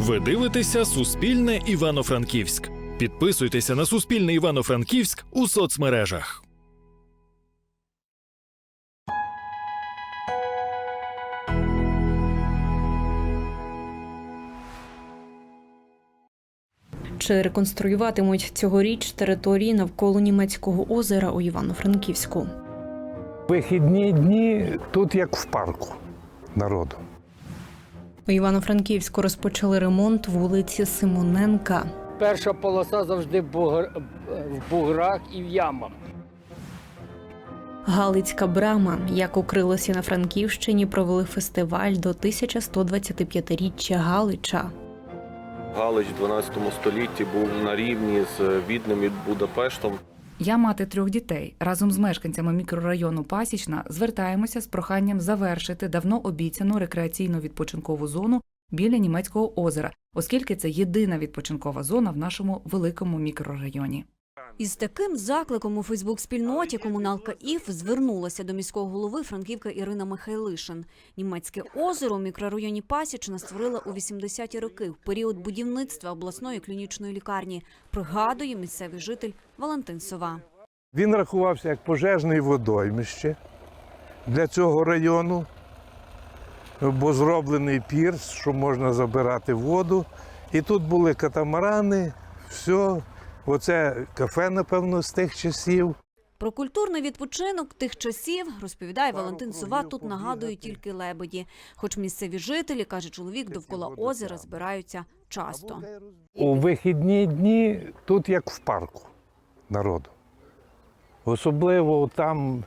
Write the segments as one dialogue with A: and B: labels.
A: Ви дивитеся Суспільне Івано-Франківськ. Підписуйтеся на Суспільне Івано-Франківськ у соцмережах.
B: Чи реконструюватимуть цьогоріч території навколо німецького озера у Івано-Франківську?
C: Вихідні дні тут як в парку народу.
B: У Івано-Франківську розпочали ремонт вулиці Симоненка.
D: Перша полоса завжди в буграх і в ямах.
B: Галицька брама, як укрилося на Франківщині, провели фестиваль до 1125-річчя Галича.
E: Галич в 12 столітті був на рівні з Відним і Будапештом.
F: Я мати трьох дітей. Разом з мешканцями мікрорайону Пасічна звертаємося з проханням завершити давно обіцяну рекреаційну відпочинкову зону біля німецького озера, оскільки це єдина відпочинкова зона в нашому великому мікрорайоні.
G: Із таким закликом у Фейсбук-спільноті комуналка ІФ звернулася до міського голови Франківка Ірина Михайлишин. Німецьке озеро у мікрорайоні Пасічна створила у 80-ті роки в період будівництва обласної клінічної лікарні. Пригадує місцевий житель Валентин Сова.
C: Він рахувався як пожежне водоймище для цього району, бо зроблений пірс, що можна забирати воду. І тут були катамарани, все. Оце кафе, напевно, з тих часів.
G: Про культурний відпочинок тих часів, розповідає Валентин Сова, тут нагадують тільки лебеді. Хоч місцеві жителі, каже чоловік, довкола озера збираються часто.
C: У вихідні дні тут як в парку народу. Особливо там,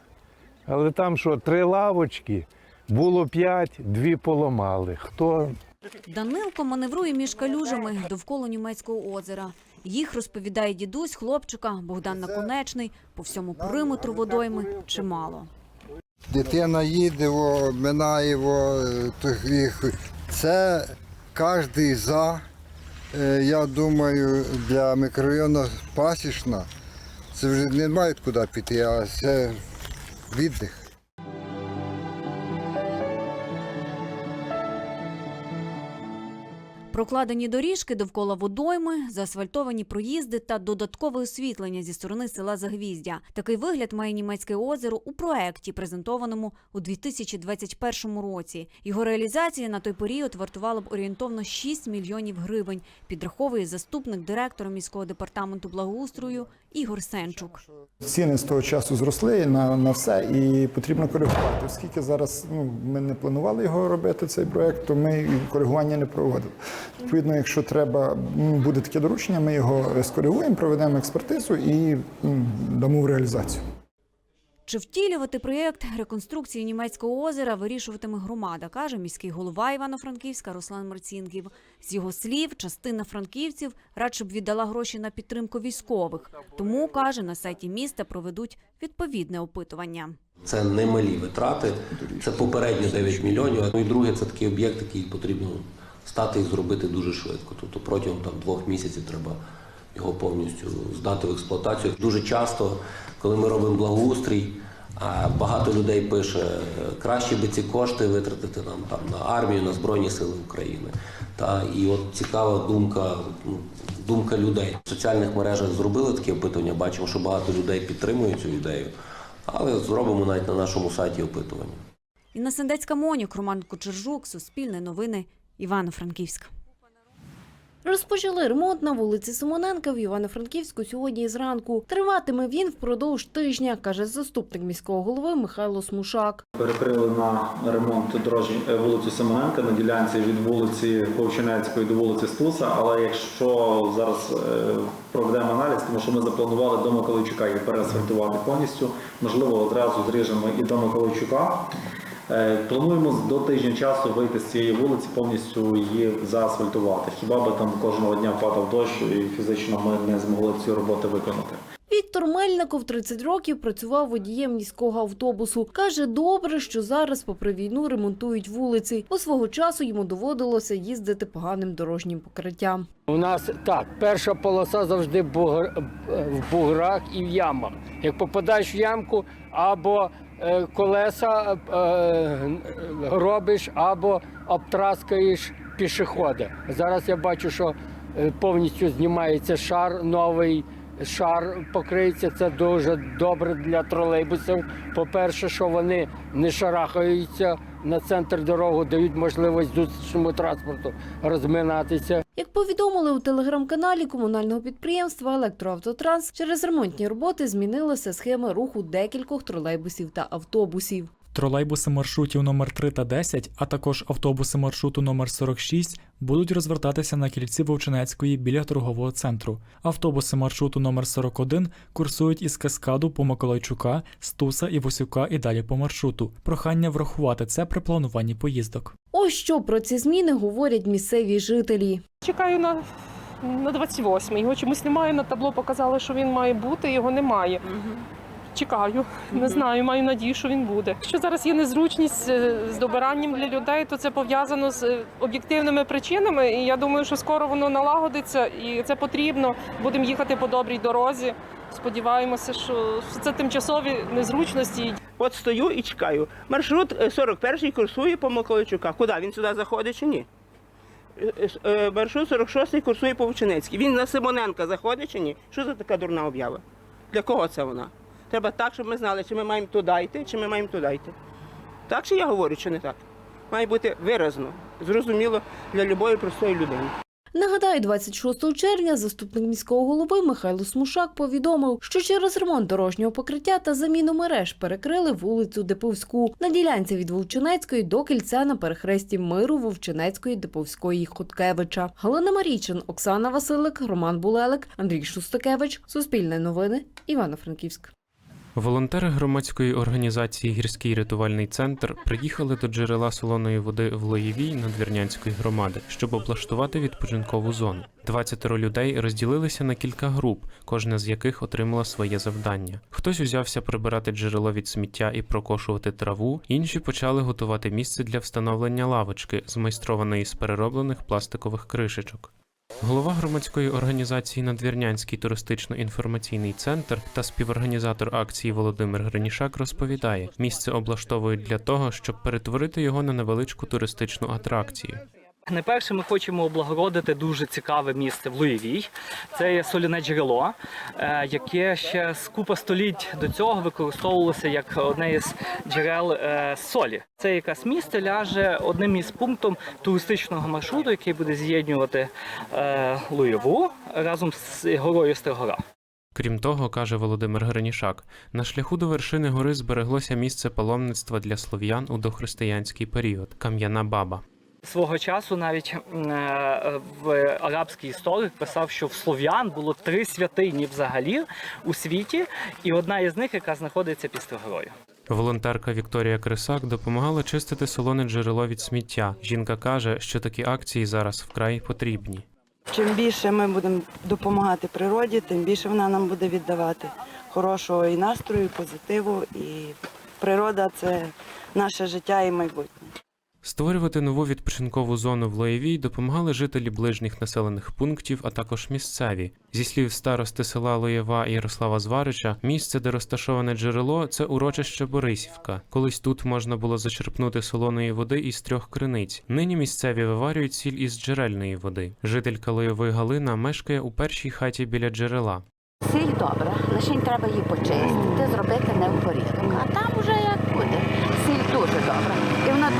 C: але там що, три лавочки, було п'ять, дві поламали. Хто
G: Данилко маневрує між калюжами довкола німецького озера. Їх розповідає дідусь хлопчика Богдан Наконечний. По всьому периметру водойми чимало.
H: Дитина їде, минає їх. Це кожен за, е, я думаю, для мікрорайону Пасічна. Це вже не мають куди піти, а це віддих.
G: Прокладені доріжки довкола водойми, заасфальтовані проїзди та додаткове освітлення зі сторони села Загвіздя. Такий вигляд має німецьке озеро у проекті, презентованому у 2021 році. Його реалізація на той період вартувала б орієнтовно 6 мільйонів гривень. Підраховує заступник директора міського департаменту благоустрою Ігор Сенчук.
I: Ціни з того часу зросли на, на все і потрібно коригувати. Оскільки зараз ну, ми не планували його робити, цей проект, то ми коригування не проводили. Відповідно, якщо треба буде таке доручення, ми його скоригуємо, проведемо експертизу і дамо в реалізацію.
G: Чи втілювати проєкт реконструкції німецького озера вирішуватиме громада, каже міський голова Івано-Франківська Руслан Марцінків. З його слів, частина франківців радше б віддала гроші на підтримку військових. Тому каже, на сайті міста проведуть відповідне опитування.
J: Це немалі витрати, це попередні 9 мільйонів. Ну і друге, це такий об'єкт, який потрібно стати і зробити дуже швидко. Тобто протягом там двох місяців треба його повністю здати в експлуатацію. Дуже часто, коли ми робимо благоустрій, багато людей пише, краще би ці кошти витратити нам там на армію, на Збройні Сили України. Та і от цікава думка, ну, думка людей. В соціальних мережах зробили такі опитування. Бачимо, що багато людей підтримують цю ідею. Але зробимо навіть на нашому сайті опитування.
G: Інна Сендецька Монюк, Роман Кочержук, Суспільне новини, Івано-Франківськ.
K: Розпочали ремонт на вулиці Симоненка в Івано-Франківську сьогодні зранку. Триватиме він впродовж тижня, каже заступник міського голови Михайло Смушак.
L: Перекрили на ремонт дорожні е, вулицю Семененка на ділянці від вулиці Повчинецької до вулиці Стуса. Але якщо зараз е, проведемо аналіз, тому що ми запланували до Миколайчука її переасфальтувати повністю, можливо, одразу зріжемо і до Миколайчука. Е, Плануємо до тижня часу вийти з цієї вулиці, повністю її заасфальтувати. Хіба би там кожного дня падав дощ і фізично ми не змогли ці роботи виконати.
K: Віктор Мельников 30 років працював водієм міського автобусу. Каже, добре, що зараз, попри війну, ремонтують вулиці, бо свого часу йому доводилося їздити поганим дорожнім покриттям.
D: У нас так, перша полоса завжди в бугр- в буграх і в ямах. Як попадаєш в ямку, або колеса е, робиш, або обтраскаєш пішоходи. Зараз я бачу, що е, повністю знімається шар, новий шар покриється. Це дуже добре для тролейбусів. По-перше, що вони не шарахаються на центр дороги, дають можливість зустрічному транспорту розминатися.
K: Як повідомили у телеграм-каналі комунального підприємства Електроавтотранс, через ремонтні роботи змінилися схеми руху декількох тролейбусів та автобусів.
M: Тролейбуси маршрутів номер 3 та 10, а також автобуси маршруту номер 46 будуть розвертатися на кільці Вовчинецької біля торгового центру. Автобуси маршруту номер 41 курсують із Каскаду по Миколайчука, Стуса і Восюка і далі по маршруту. Прохання врахувати це при плануванні поїздок.
K: Ось що про ці зміни говорять місцеві жителі.
N: Чекаю на, на 28 Його чомусь немає на табло. Показали, що він має бути. Його немає. Чекаю, не знаю, маю надію, що він буде. Що зараз є незручність е, з добиранням для людей, то це пов'язано з е, об'єктивними причинами. І я думаю, що скоро воно налагодиться, і це потрібно. Будемо їхати по добрій дорозі. Сподіваємося, що це тимчасові незручності.
O: От стою і чекаю. Маршрут е, 41-й курсує по Миколайчука. Куди? Він сюди заходить чи ні? Е, е, е, Маршрут 46-й курсує по Вовчинецькій. Він на Симоненка заходить чи ні? Що за така дурна об'ява? Для кого це вона? Треба так, щоб ми знали, чи ми маємо туди йти, чи ми маємо туди йти. Так чи я говорю, чи не так? Має бути виразно, зрозуміло для любої простої людини.
K: Нагадаю, 26 червня заступник міського голови Михайло Смушак повідомив, що через ремонт дорожнього покриття та заміну мереж перекрили вулицю Деповську на ділянці від Вовчинецької до кільця на перехресті миру Вовчинецької, Деповської і Хоткевича. Галина Марійчин, Оксана Василик, Роман Булелик, Андрій Шустакевич. Суспільне новини. Івано-Франківськ.
P: Волонтери громадської організації Гірський рятувальний центр приїхали до джерела солоної води в Лоєвій Надвірнянської громади, щоб облаштувати відпочинкову зону. 20 людей розділилися на кілька груп, кожна з яких отримала своє завдання. Хтось узявся прибирати джерело від сміття і прокошувати траву, інші почали готувати місце для встановлення лавочки, змайстрованої з перероблених пластикових кришечок. Голова громадської організації Надвірнянський туристично-інформаційний центр та співорганізатор акції Володимир Гринішак розповідає, місце облаштовують для того, щоб перетворити його на невеличку туристичну атракцію.
Q: Найперше, ми хочемо облагородити дуже цікаве місце в Луєвій. Це є соляне джерело, е, яке ще з купа століть до цього використовувалося як одне із джерел е, солі. Це якраз місце ляже одним із пунктом туристичного маршруту, який буде з'єднувати е, Луєву разом з горою Стригора.
P: Крім того, каже Володимир Гранішак, на шляху до вершини гори збереглося місце паломництва для слов'ян у дохристиянський період Кам'яна Баба.
Q: Свого часу навіть е, в арабський історик писав, що в слов'ян було три святині взагалі у світі, і одна із них, яка знаходиться під Строгорою.
P: Волонтерка Вікторія Крисак допомагала чистити солоне джерело від сміття. Жінка каже, що такі акції зараз вкрай потрібні.
R: Чим більше ми будемо допомагати природі, тим більше вона нам буде віддавати хорошого і настрою, і позитиву. І природа це наше життя і майбутнє.
P: Створювати нову відпочинкову зону в Лоєвій допомагали жителі ближніх населених пунктів, а також місцеві. Зі слів старости села Лоєва Ярослава Зварича, місце, де розташоване джерело, це урочище Борисівка. Колись тут можна було зачерпнути солоної води із трьох криниць. Нині місцеві виварюють сіль із джерельної води. Жителька Лоєвої Галина мешкає у першій хаті біля джерела.
S: Сіль добра, лише треба її почистити, зробити не в порядок. А там уже як буде. Сіль дуже добра. І вона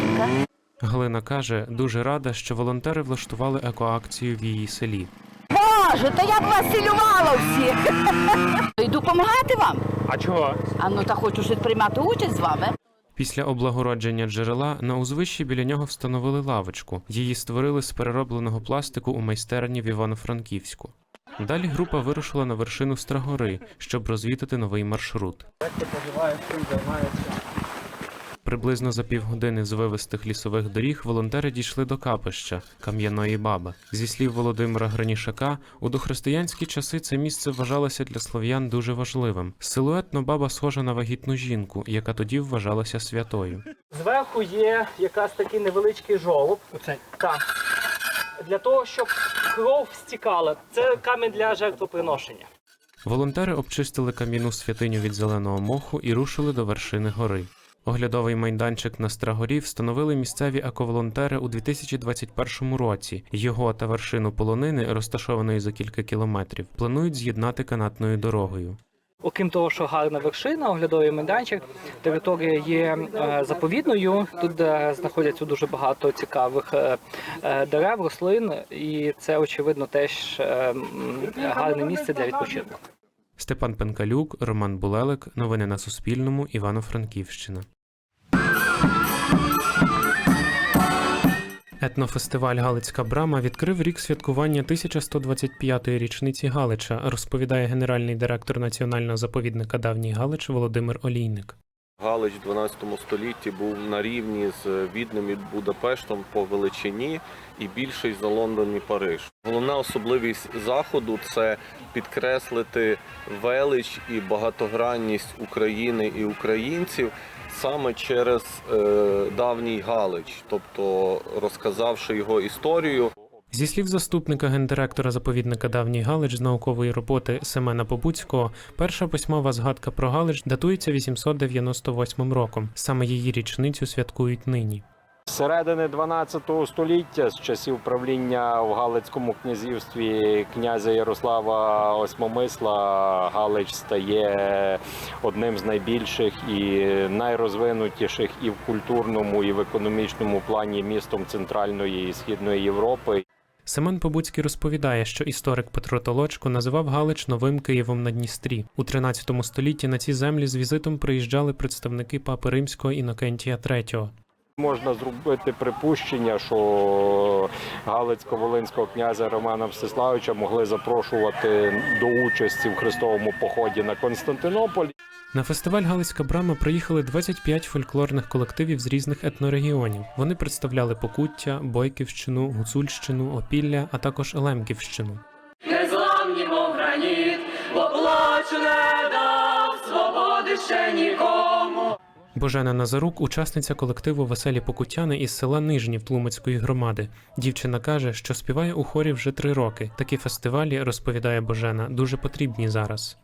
S: дуже біленька.
P: Галина каже, дуже рада, що волонтери влаштували екоакцію в її селі.
S: Боже, то я б вас цілювала всіх. І допомагати вам.
Q: А чого?
S: А ну та хочу щось приймати участь з вами.
P: Після облагородження джерела на узвищі біля нього встановили лавочку. Її створили з переробленого пластику у майстерні в Івано-Франківську. Далі група вирушила на вершину Страгори, щоб розвідати новий маршрут.
D: Як ти поживаєш, чим займаєшся?
P: Приблизно за півгодини з вивестих лісових доріг волонтери дійшли до капища Кам'яної баби. Зі слів Володимира Гранішака, у дохристиянські часи це місце вважалося для слов'ян дуже важливим. Силуетно баба схожа на вагітну жінку, яка тоді вважалася святою.
Q: Зверху є якраз такий невеличкий жолоб. Оце так. Для того, щоб кров стікала. Це камінь для жертвоприношення.
P: Волонтери обчистили кам'яну святиню від зеленого моху і рушили до вершини гори. Оглядовий майданчик на Страгорі встановили місцеві ековолонтери у 2021 році. Його та вершину полонини, розташованої за кілька кілометрів, планують з'єднати канатною дорогою.
Q: Окрім того, що гарна вершина, оглядовий майданчик, територія є е, заповідною. Тут е, знаходяться дуже багато цікавих е, дерев, рослин, і це очевидно теж гарне місце для відпочинку.
P: Степан Пенкалюк, Роман Булелик. Новини на Суспільному. Івано-Франківщина. Етнофестиваль Галицька брама відкрив рік святкування 1125-ї річниці Галича, розповідає генеральний директор національного заповідника Давній Галич Володимир Олійник.
E: Галич в 12 столітті був на рівні з Віднем і Будапештом по величині і більший за Лондон і Париж. Головна особливість заходу це підкреслити велич і багатогранність України і українців саме через е, давній Галич, тобто розказавши його історію.
P: Зі слів заступника гендиректора заповідника Давній Галич з наукової роботи Семена Побуцького, перша письмова згадка про Галич датується 898 роком. Саме її річницю святкують нині.
T: Середини 12 століття, з часів правління в Галицькому князівстві князя Ярослава Осьмомисла, Галич стає одним з найбільших і найрозвинутіших і в культурному, і в економічному плані містом Центральної і Східної Європи.
P: Семен Побуцький розповідає, що історик Петро Толочко називав Галич новим Києвом на Дністрі. У 13 столітті на ці землі з візитом приїжджали представники папи римського Інокентія III.
T: Можна зробити припущення, що Галицько-Волинського князя Романа Мстиславича могли запрошувати до участі в хрестовому поході на Константинополь.
P: На фестиваль Галицька брама приїхали 25 фольклорних колективів з різних етнорегіонів. Вони представляли Покуття, Бойківщину, Гуцульщину, Опілля, а також Лемківщину.
U: Незламні, мов граніт, бо не дав свободи ще нікому.
P: Божена Назарук, учасниця колективу Веселі Покутяни із села Нижнів Тлумацької громади. Дівчина каже, що співає у хорі вже три роки. Такі фестивалі, розповідає Божена, дуже потрібні зараз.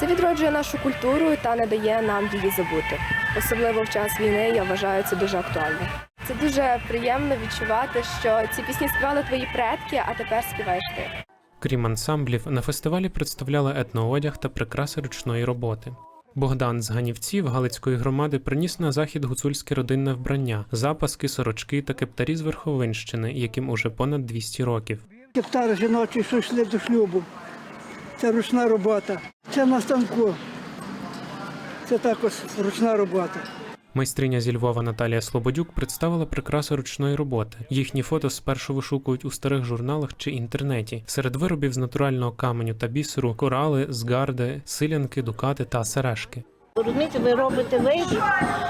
V: Це відроджує нашу культуру та не дає нам її забути. Особливо в час війни я вважаю це дуже актуально. Це дуже приємно відчувати, що ці пісні співали твої предки, а тепер співаєш ти.
P: Крім ансамблів, на фестивалі представляли етноодяг та прикраси ручної роботи. Богдан з Ганівців Галицької громади приніс на захід гуцульське родинне вбрання, запаски, сорочки та кептарі з Верховинщини, яким уже понад 200 років.
W: Кептар жіночий, що йшли до шлюбу. Це ручна робота. Це на станку. Це також ручна робота.
P: Майстриня зі Львова Наталія Слободюк представила прикраси ручної роботи. Їхні фото спершу вишукують у старих журналах чи інтернеті. Серед виробів з натурального каменю та бісеру корали, згарди, силянки, дукати та сережки.
X: Розумієте, ви робите вибір,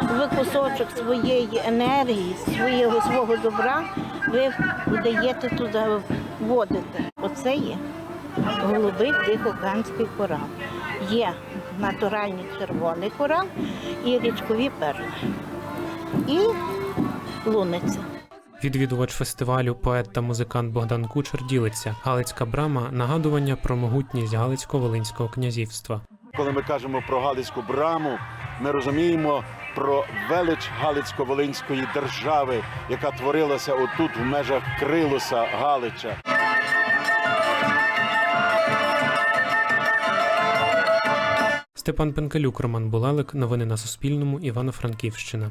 X: ви кусочок своєї енергії, свого, свого добра, ви даєте туди, вводите. Оце є голубий тихоокеанський корал. Є натуральний червоний корал і річкові перли. І луниця.
P: Відвідувач фестивалю, поет та музикант Богдан Кучер ділиться. Галицька брама нагадування про могутність Галицько-Волинського князівства.
Y: Коли ми кажемо про Галицьку браму, ми розуміємо про велич Галицько-Волинської держави, яка творилася отут в межах Крилоса Галича.
P: Степан Пенкалюк, Роман Булалик. Новини на Суспільному. Івано-Франківщина.